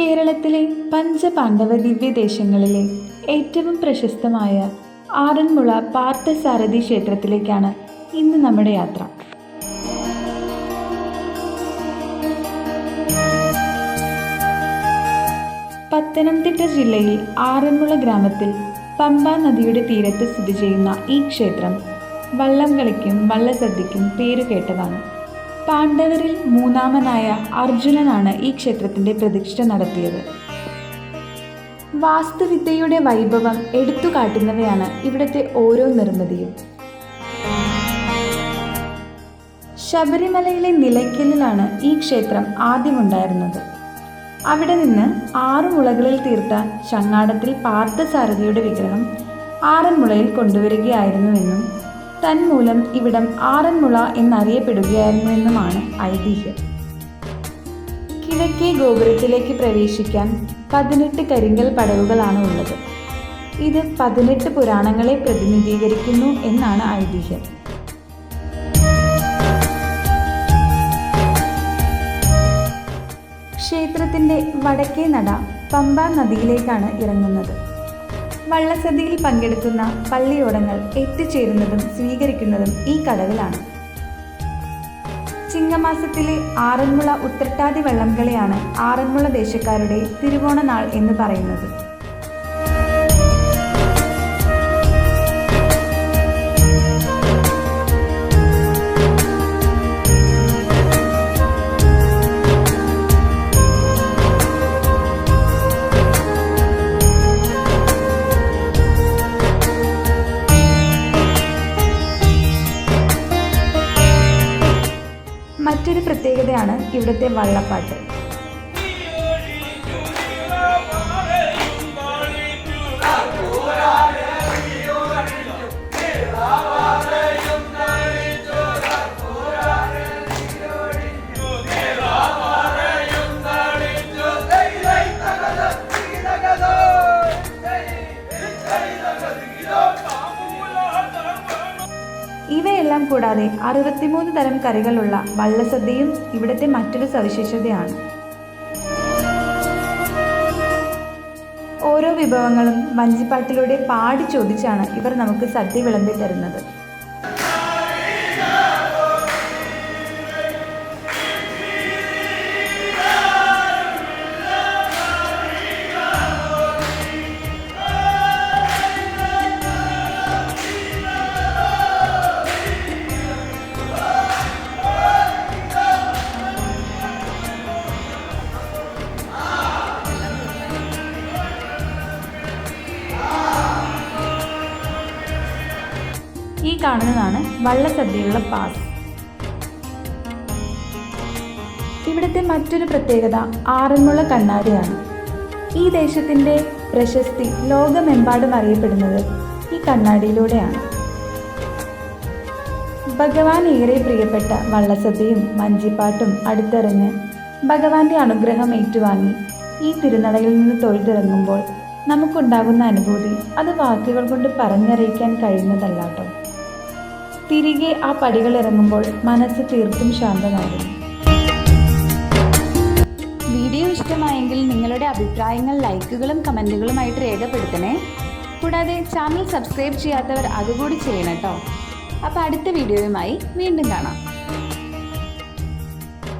കേരളത്തിലെ പഞ്ചപാണ്ഡവ ദിവ്യദേശങ്ങളിലെ ഏറ്റവും പ്രശസ്തമായ ആറന്മുള പാർത്ഥസാരഥി ക്ഷേത്രത്തിലേക്കാണ് ഇന്ന് നമ്മുടെ യാത്ര. പത്തനംതിട്ട ജില്ലയിൽ ആറന്മുള ഗ്രാമത്തിൽ പമ്പ നദിയുടെ തീരത്ത് സ്ഥിതി ചെയ്യുന്ന ഈ ക്ഷേത്രം വള്ളംകളിക്കും വള്ളസദ്യക്കും പേരുകേട്ടതാണ് പാണ്ഡവരിൽ മൂന്നാമനായ അർജുനനാണ് ഈ ക്ഷേത്രത്തിന്റെ പ്രതിഷ്ഠ നടത്തിയത്. വാസ്തുവിദ്യയുടെ വൈഭവം എടുത്തു കാട്ടുന്നവയാണ് ഇവിടുത്തെ ഓരോ നിർമ്മിതിയും. ശബരിമലയിലെ നിലയ്ക്കലിലാണ് ഈ ക്ഷേത്രം ആദ്യമുണ്ടായിരുന്നത്. അവിടെ നിന്ന് ആറു മുളകളിൽ തീർത്ത ചങ്ങാടത്തിൽ പാർത്ഥസാരഥിയുടെ വിഗ്രഹം ആറന്മുളയിൽ കൊണ്ടുവരികയായിരുന്നുവെന്നും തന്മൂലം ഇവിടം ആറന്മുള എന്നറിയപ്പെടുകയായിരുന്നുവെന്നുമാണ് ഐതിഹ്യം. കിഴക്കേ ഗോപുരത്തിലേക്ക് പ്രവേശിക്കാൻ പതിനെട്ട് കരിങ്കൽ പടവുകളാണ് ഉള്ളത്. ഇത് പതിനെട്ട് പുരാണങ്ങളെ പ്രതിനിധീകരിക്കുന്നു എന്നാണ് ഐതിഹ്യം. ക്ഷേത്രത്തിന്റെ വടക്കേ നട പമ്പ നദിയിലേക്കാണ് ഇറങ്ങുന്നത്. വള്ളസദ്യയിൽ പങ്കെടുക്കുന്ന പള്ളിയോടങ്ങൾ എത്തിച്ചേരുന്നതും സ്വീകരിക്കുന്നതും ഈ കടവിലാണ് ചിങ്ങമാസത്തിലെ ആറന്മുള ഉത്രട്ടാതി വള്ളംകളിയാണ് ആറന്മുള ദേശക്കാരുടെ തിരുവോണനാൾ എന്ന് പറയുന്നത്. മറ്റൊരു പ്രത്യേകതയാണ് ഇവിടുത്തെ വള്ളപ്പാട്ട്. ഇവയെല്ലാം കൂടാതെ അറുപത്തിമൂന്ന് തരം കറികളുള്ള വള്ളസദ്യയും ഇവിടുത്തെ മറ്റൊരു സവിശേഷതയാണ്. ഓരോ വിഭവങ്ങളും വഞ്ചിപ്പാട്ടിലൂടെ പാടി ചോദിച്ചാണ് ഇവർ നമുക്ക് സദ്യ വിളമ്പി തരുന്നത്. ഈ കാണുന്നതാണ് വള്ളസദ്യയുള്ള പാസ്. ഇവിടുത്തെ മറ്റൊരു പ്രത്യേകത ആറന്മുള കണ്ണാടിയാണ്. ഈ ദേശത്തിന്റെ പ്രശസ്തി ലോകമെമ്പാടും അറിയപ്പെടുന്നത് ഈ കണ്ണാടിയിലൂടെയാണ്. ഭഗവാൻ ഏറെ പ്രിയപ്പെട്ട വള്ളസദ്യയും മഞ്ചിപ്പാട്ടും അടുത്തെറിഞ്ഞ് ഭഗവാന്റെ അനുഗ്രഹം ഏറ്റുവാങ്ങി ഈ തിരുനടയിൽ നിന്ന് തൊഴുതിറങ്ങുമ്പോൾ നമുക്കുണ്ടാകുന്ന അനുഭൂതി അത് വാക്കുകൾ കൊണ്ട് പറഞ്ഞറിയിക്കാൻ കഴിയുന്നതല്ലാട്ടോ. തിരികെ ആ പടികൾ ഇറങ്ങുമ്പോൾ മനസ്സ് തീർത്തും ശാന്തമായിരുന്നു വീഡിയോ ഇഷ്ടമായെങ്കിൽ നിങ്ങളുടെ അഭിപ്രായങ്ങൾ ലൈക്കുകളും കമന്റുകളുമായിട്ട് രേഖപ്പെടുത്തണേ. കൂടാതെ ചാനൽ സബ്സ്ക്രൈബ് ചെയ്യാത്തവർ അതുകൂടി ചെയ്യണം കേട്ടോ. അപ്പോൾ അടുത്ത വീഡിയോയുമായി വീണ്ടും കാണാം.